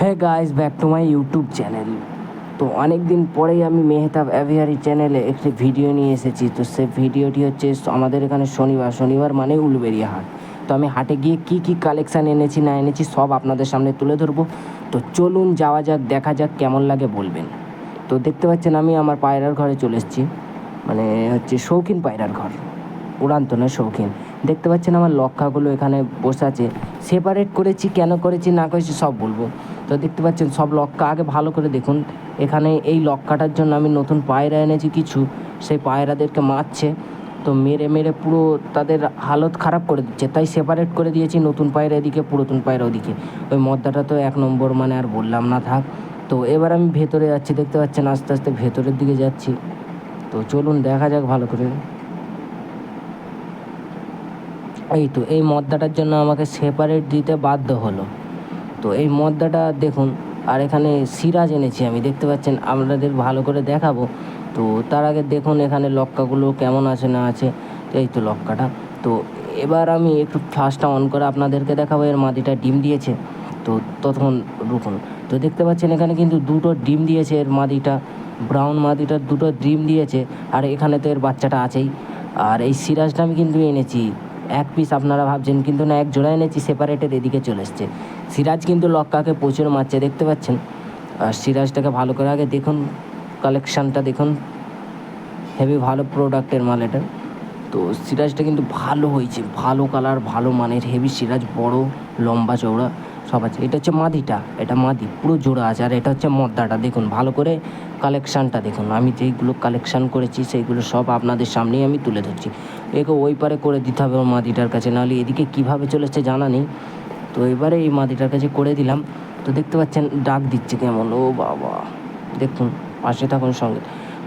হ্যাঁ guys back to my YouTube channel তো অনেক দিন পরেই আমি মেহতাব অ্যাভিয়ারি চ্যানেলে একটি ভিডিও নিয়ে এসেছি। তো সে ভিডিওটি হচ্ছে আমাদের এখানে শনিবার। শনিবার মানে উলুবেরিয়া হাট। তো আমি হাটে গিয়ে কি কি কালেকশান এনেছি, না এনেছি, সব আপনাদের সামনে তুলে ধরবো। তো চলুন যাওয়া যাক, দেখা যাক কেমন লাগে বলবেন। তো দেখতে পাচ্ছেন আমি আমার পায়রার ঘরে চলে এসেছি। মানে হচ্ছে শৌখিন পায়রার ঘর। উড়ান্ত নয়, শৌখিন। দেখতে পাচ্ছেন আমার লক্ষাগুলো এখানে বসে আছে। সেপারেট করেছি, কেন করেছি, না করেছি, সব বলব। তো দেখতে পাচ্ছেন, সব লক্কা আগে ভালো করে দেখুন। এখানে এই লক্কাটার জন্য আমি নতুন পায়রা এনেছি কিছু। সেই পায়রাদেরকে মারছে। তো মেরে মেরে পুরো তাদের হালত খারাপ করে দিচ্ছে। তাই সেপারেট করে দিয়েছি নতুন পায়রা এদিকে, পুরাতন পায়রা ওদিকে। ওই মদ্দাটা তো এক নম্বর মানে আর বললাম না, থাক। তো এবার আমি ভেতরে যাচ্ছি, দেখতে পাচ্ছেন, আস্তে আস্তে ভেতরের দিকে যাচ্ছি। তো চলুন, দেখা যাক ভালো করে। এই তো, এই মদ্দাটার জন্য আমাকে সেপারেট দিতে বাধ্য হলো। তো এই মদ্দাটা দেখুন, আর এখানে সিরাজ এনেছি আমি, দেখতে পাচ্ছেন, আপনাদের ভালো করে দেখাবো। তো তার আগে দেখুন এখানে লক্কাগুলো কেমন আছে না আছে, এই তো লক্কাটা। তো এবার আমি একটু ফ্লাশটা অন করে আপনাদেরকে দেখাবো, এর মাদিটা ডিম দিয়েছে। তো ততক্ষণ রুকুন তো দেখতে পাচ্ছেন এখানে কিন্তু দুটো ডিম দিয়েছে, এর মাদিটা ব্রাউন মাদিটার দুটো ডিম দিয়েছে, আর এখানে তো এর বাচ্চাটা আছেই। আর এই সিরাজটা আমি কিন্তু এনেছি। এক পিস আপনারা ভাবছেন, কিন্তু না, এক জোড়া এনেছি সেপারেটের এদিকে চলে এসছে। সিরাজ কিন্তু লক্কাকে প্রচুর মারছে, দেখতে পাচ্ছেন? আর সিরাজটাকে ভালো করে আগে দেখুন কালেকশানটা দেখুন। হেভি ভালো প্রোডাক্টের মাল এটা। তো সিরাজটা কিন্তু ভালো হয়েছে, ভালো কালার ভালো মানের, হেভি সিরাজ, বড়, লম্বা চওড়া। সব আছে। এটা হচ্ছে মাদিটা, এটা মাদি, পুরো জোড়া আছে। আর এটা হচ্ছে মদ্দাটা, দেখুন, ভালো করে কালেকশানটা দেখুন। আমি যেইগুলো কালেকশান করেছি, সেইগুলো সব আপনাদের সামনেই আমি তুলে ধরছি। একে ওই পারে করে দিতে হবে ওর মাদিটার কাছে, নাহলে এদিকে কীভাবে চলেছে জানা নেই। তো এবারে এই মাদিটার কাছে করে দিলাম। তো দেখতে পাচ্ছেন ডাক দিচ্ছে কেমন, ও বাবা। দেখুন, পাশে থাকুন সঙ্গে।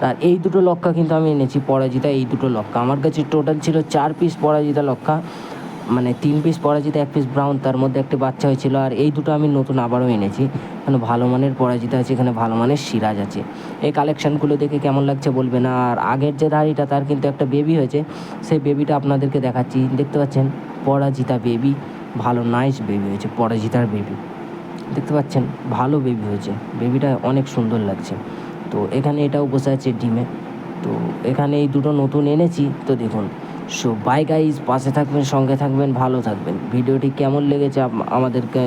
আর এই দুটো লক্কা কিন্তু আমি এনেছি, পরাজিতা, এই দুটো লক্কা। আমার কাছে টোটাল ছিল চার পিস পরাজিতা লক্কা। মানে তিন পিস পরাজিতা, এক পিস ব্রাউন তার মধ্যে একটি বাচ্চা হয়েছিল। আর এই দুটো আমি নতুন আবারও এনেছি। এখানে ভালো মানের পরাজিতা আছে, এখানে ভালো মানের সিরাজ আছে। এই কালেকশানগুলো দেখে কেমন লাগছে বলবে না আর আগের যে দাড়িটা, তার কিন্তু একটা বেবি হয়েছে। সেই বেবিটা আপনাদেরকে দেখাচ্ছি। দেখতে পাচ্ছেন? পরাজিতা বেবি ভালো নাইস বেবি হয়েছে, পরাজিতার বেবি দেখতে পাচ্ছেন? ভালো বেবি হয়েছে। বেবিটা অনেক সুন্দর লাগছে। তো এখানে এটাও বসে আছে ডিমে। তো এখানে এই দুটো নতুন এনেছি। তো দেখুন সো বাই গাইজ পাশে থাকবেন সঙ্গে থাকবেন ভালো থাকবেন। ভিডিওটি কেমন লেগেছে আমাদেরকে